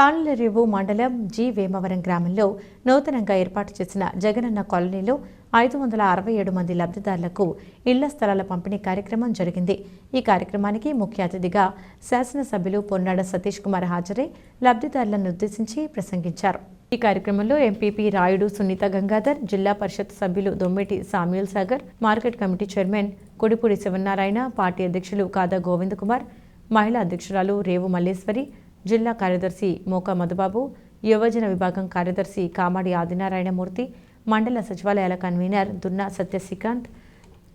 తాళ్ళరేవు మండలం జి. వేమవరం గ్రామంలో నూతనంగా ఏర్పాటు చేసిన జగనన్న కాలనీలో ఐదు వందల అరవై ఏడు మంది లబ్ధిదారులకు ఇళ్ళ స్థలాల పంపిణీ కార్యక్రమం జరిగింది. ఈ కార్యక్రమానికి ముఖ్య అతిథిగా శాసనసభ్యులు పొన్నాడ సతీష్ కుమార్ హాజరై లబ్ధిదారులను ఉద్దేశించి ప్రసంగించారు. ఈ కార్యక్రమంలో ఎంపీపీ రాయుడు సునీత గంగాధర్ జిల్లా పరిషత్ సభ్యులు Dommiti Samuel Sagar market committee chairman Kodipudi Sivanarayana party అధ్యక్షులు కాదా గోవింద్ కుమార్ మహిళా అధ్యక్షురాలు రేవు మల్లేశ్వరి జిల్లా కార్యదర్శి మోకా మధుబాబు యువజన విభాగం కార్యదర్శి కామాడి ఆదినారాయణమూర్తి మండల సచివాలయాల convener Dunna Satyasrikanth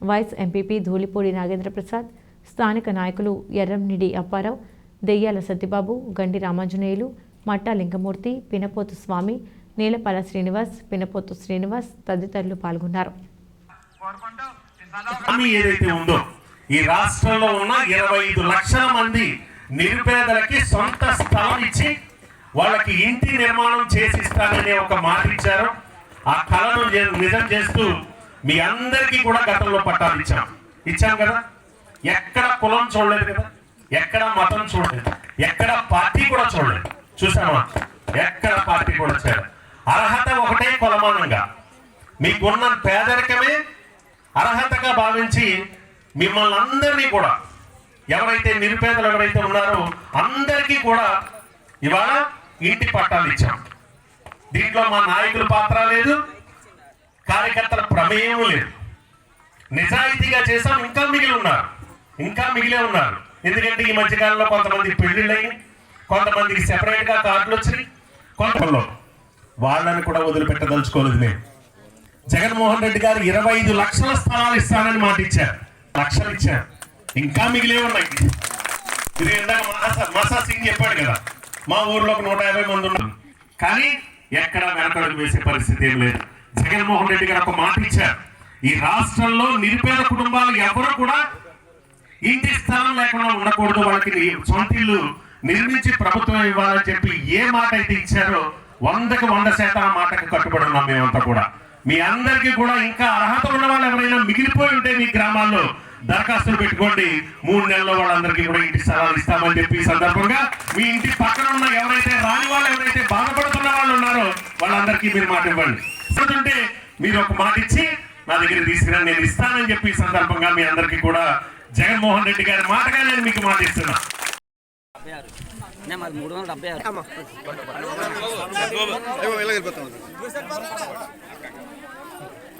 vice MPP Dhulipudi Nagendra Prasad స్థానిక నాయకులు ఎర్రంనిడి అప్పారావు దెయ్యాల సత్యబాబు గండి రామాంజనేయులు మట్టా లింగమూర్తి పినపోతు స్వామి నీలపాల శ్రీనివాస్ పినపోతు శ్రీనివాస్ తదితరులు పాల్గొన్నారు. ఏదైతే ఉందో ఈ రాష్ట్రంలో ఉన్న ఇరవై ఐదు లక్షల మంది నిరుపేదలకి సొంత స్థలం ఇచ్చి వాళ్ళకి ఇంటి నిర్మాణం చేసి ఇస్తానని ఒక మాట ఇచ్చారు. ఆ కళను నిజం చేస్తూ మీ అందరికీ కూడా గతంలో పట్టాలు ఇచ్చాం. ఇచ్చాం కదా? ఎక్కడ కులం చూడలేదు కదా? ఎక్కడ మతం చూడలేదు? ఎక్కడ పార్టీ కూడా చూడలేదు? చూసామా ఎక్కడ పార్టీ కూడా చేయలేదు. అర్హత ఒకటే కొలమానంగా. మీకున్న పేదరికమే అర్హతగా భావించి మిమ్మల్ని అందరినీ కూడా ఎవరైతే నిరుపేదలు ఎవరైతే ఉన్నారో అందరికీ కూడా ఇవాళ ఇంటి పట్టాలు ఇచ్చాం. దీంట్లో మా నాయకుల పాత్ర లేదు కార్యకర్తల ప్రమేయం లేదు. నిజాయితీగా చేసాం ఇంకా మిగిలి ఉన్నారు. ఇంకా మిగిలే ఉన్నారు. ఎందుకంటే ఈ మధ్యకాలంలో కొంతమంది పెళ్ళిళ్ళయి కొంతమందికి సెపరేట్గా కార్డులు వచ్చినాయి. కొంతలో వాళ్ళని కూడా వదిలిపెట్టదలుచుకోలేదు నేను జగన్మోహన్ రెడ్డి గారు ఇరవై ఐదు లక్షల స్థలాలు ఇస్తానని మాట ఇచ్చారు. లక్షలు ఇచ్చారు. ఇంకా మిగిలే ఉన్నాయి. ఇది ఇందాక మసా సింగ్ చెప్పాడు కదా మా ఊర్లో ఒక నూట యాభై మంది ఉన్నారు. కానీ ఎక్కడ వెనకడుగు వేసే పరిస్థితి ఏం లేదు. జగన్మోహన్ రెడ్డి గారు ఒక మాట ఇచ్చారు. ఈ రాష్ట్రంలో నిరుపేద కుటుంబాలు ఎవరు కూడా ఇంటి స్థలం లేకుండా ఉండకూడదు. వాళ్ళకి సొంత ఇల్లు నిర్మించి ప్రభుత్వం ఇవ్వాలని చెప్పి ఏ మాట అయితే ఇచ్చారో వందకు వంద శాతం ఆ మాటకు కట్టుబడి ఉన్నాం మేమంతా కూడా. మీ అందరికీ కూడా ఇంకా అర్హత ఉన్న వాళ్ళు ఎవరైనా మిగిలిపోయి ఉంటే మీ గ్రామాల్లో దరఖాస్తులు పెట్టుకోండి. మూడు నెలల్లో వాళ్ళందరికీ కూడా ఇంటి స్థలాలు ఇస్తామని చెప్పి సందర్భంగా మీ ఇంటి పక్కన ఉన్న ఎవరైతే రాని వాళ్ళు ఎవరైతే బాధపడుతున్న వాళ్ళు ఉన్నారో వాళ్ళందరికీ మీరు మాట ఇవ్వండి. ఉంటే మీరు ఒక మాట ఇచ్చి నా దగ్గర తీసుకురండి నేను ఇస్తానని చెప్పి ఈ సందర్భంగా మీ అందరికీ కూడా జగన్మోహన్ రెడ్డి గారి మాటగా నేను మీకు మాట ఇస్తున్నా. మూడు వందల డెబ్బై ఆరు.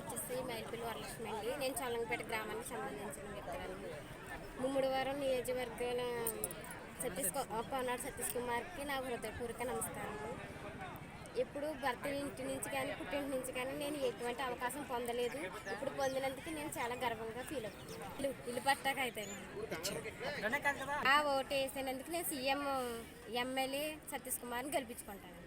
పేరు వచ్చేసి మైల్పిల్లి వరలక్ష్మి అండి. నేను చల్లంపేట గ్రామానికి సంబంధించిన వ్యక్తులను ముమ్మడివారం నియోజకవర్గాల సతీష్ కు- పవనాడు సతీష్ కుమార్కి నా హృదయపూర్వక నమస్కారం. ఇప్పుడు భర్త ఇంటి నుంచి కానీ పుట్టింటి నుంచి కానీ నేను ఎటువంటి అవకాశం పొందలేదు. ఇప్పుడు పొందినందుకు నేను చాలా గర్వంగా ఫీల్ ఇల్లు ఇల్లు పట్టాక అయితే ఆ ఓటు వేసినందుకు నేను సీఎం ఎమ్మెల్యే సతీష్ కుమార్ని గెలిపించుకుంటాను